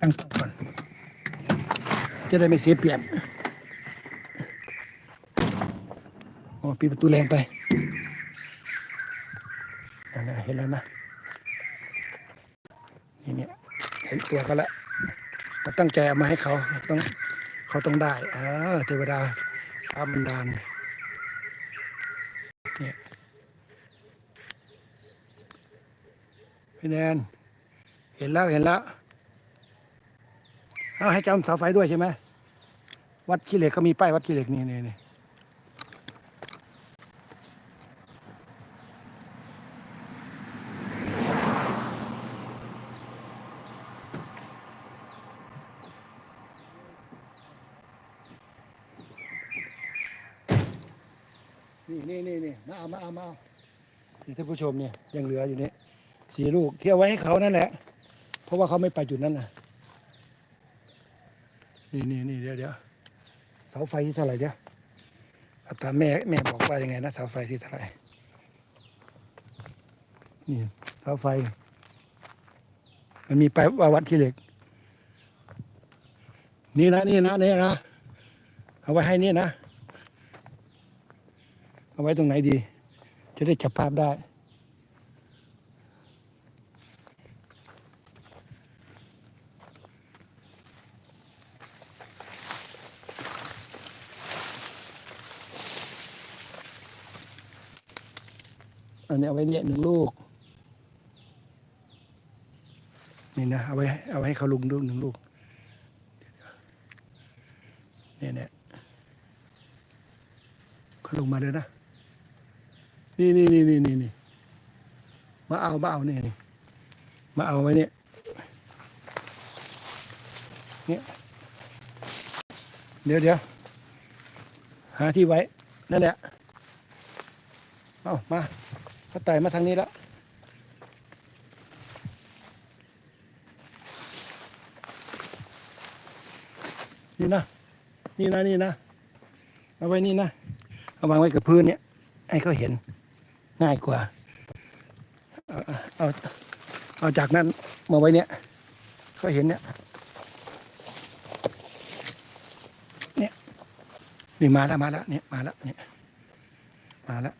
ตั้งก่อน จะได้ไม่เสียเปรียบโอ้ปิดประตูแรงไปนนนะเห็นแล้วนะนี่เนี่ยเห็นตัวเขาละเราตั้งใจเอามาให้เขาต้องเขาต้องได้เออเทวดาฟ้าบันดาลเนี่ยพี่แนนเห็นแล้วเห็นแล้ว เอาให้จำเสาไฟด้วยใช่ไหมวัดขี้เหล็กก็มีป้ายวัดขี้เหล็กนี่นี่นี่นี่นี่นี่นี่มาเอามาเอามาเอานี่ท่านผู้ชมเนี่ยยังเหลืออยู่นี่สี่ลูกเที่ยวไว้ให้เขานั่นแหละ เพราะว่าเขาไม่ไปจุดนั้นนะ นี่นี่นี่เดี๋ยวเดี๋ยวเสาไฟที่เท่าไหร่เดี๋ยวอาตาแม่แม่บอกว่ายังไงนะเสาไฟที่เท่าไหร่นี่เสาไฟ มันมีไปว่าวัดขี้เหล็ก นี่นะนี่นะนี่นะเอาไว้ให้นี่นะ เอาไว้ตรงไหนดี จะได้จับภาพได้ อันนี้เอาไว้เนี่ยหนึ่งลูก นี่นะเอาไว้เอาไว้ให้เขาลุงดูหนึ่งลูกเนี่ยเนี่ยเขาลงมาเลยนะ นี่นี่นี่นี่นี่นี่มาเอามาเอาเนี่ยนี่มาเอาไว้เนี่ยเนี่ยเดี๋ยวเดี๋ยวหาที่ไว้ นั่นแหละ เอามา เขาไต่มาทางนี้แล้วนี่นะ นี่นะ นี่นะ เอาไว้นี่นะ เอาวางไว้กับพื้นเนี่ย ให้เขาเห็นง่ายกว่า เอา เอาเอาจากนั้นมาไว้เนี่ย เขาเห็นเนี่ย เนี่ย นี่มาแล้วมาแล้วเนี่ย มาแล้วเนี่ย มาแล้ว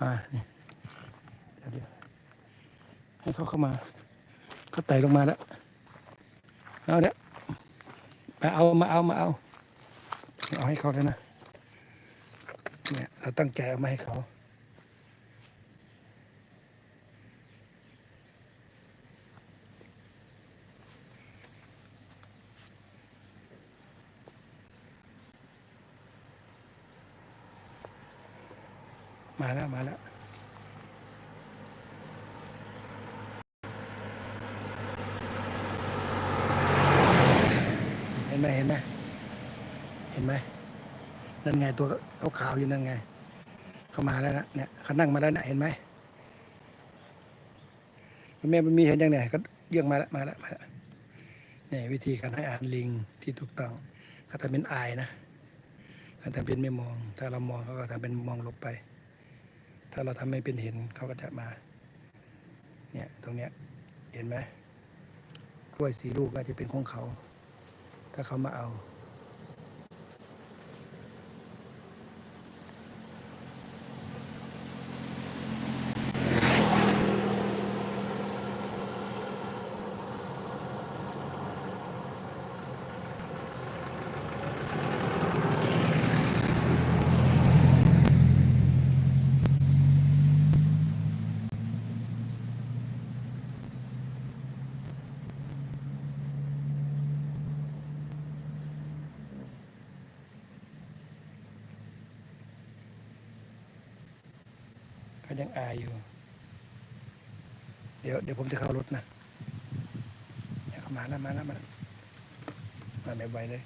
มานี่เดี๋ยวให้เขาเข้ามาเขาไต่ลงมาแล้วเอาเด้อมาเอามาเอามาเอาเอาให้เขาเลยนะเนี่ยเราตั้งใจเอามาให้เขา มาแล้ว มาแล้ว เห็นไหมเห็นไหมเห็นไหมนั่นไงตัวขาวๆอยู่นั่นไง เขามาแล้วนะเนี่ยเขานั่งมาแล้วนะเห็นไหมแม่มันมีเห็นยังไงก็เยื่องมาแล้วมาแล้วมาแล้วเนี่ยวิธีการให้อาหารลิงที่ถูกต้องเขาทำเป็นอายนะเขาทำเป็นไม่มอง ถ้าเรามองเขาก็ทำเป็นมองหลบไป ถ้าเราทำไม่เป็นเห็นเขาก็จะมา เนี่ยตรงเนี้ยเห็นไหมกล้วยสีลูกก็จะเป็นของเขา ถ้าเขามาเอา เขายังอายอยู่ เดี๋ยวเดี๋ยวผมจะเข้ารถนะเดี๋ยวมาแล้วมาแล้วมาแล้วมาไม่ไหวเลย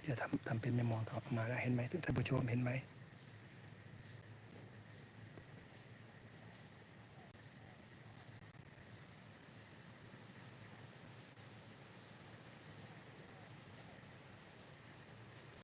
เดี๋ยวทำทำเป็นไม่มองต่อมาแล้วเห็นไหมท่านผู้ชมเห็นไหม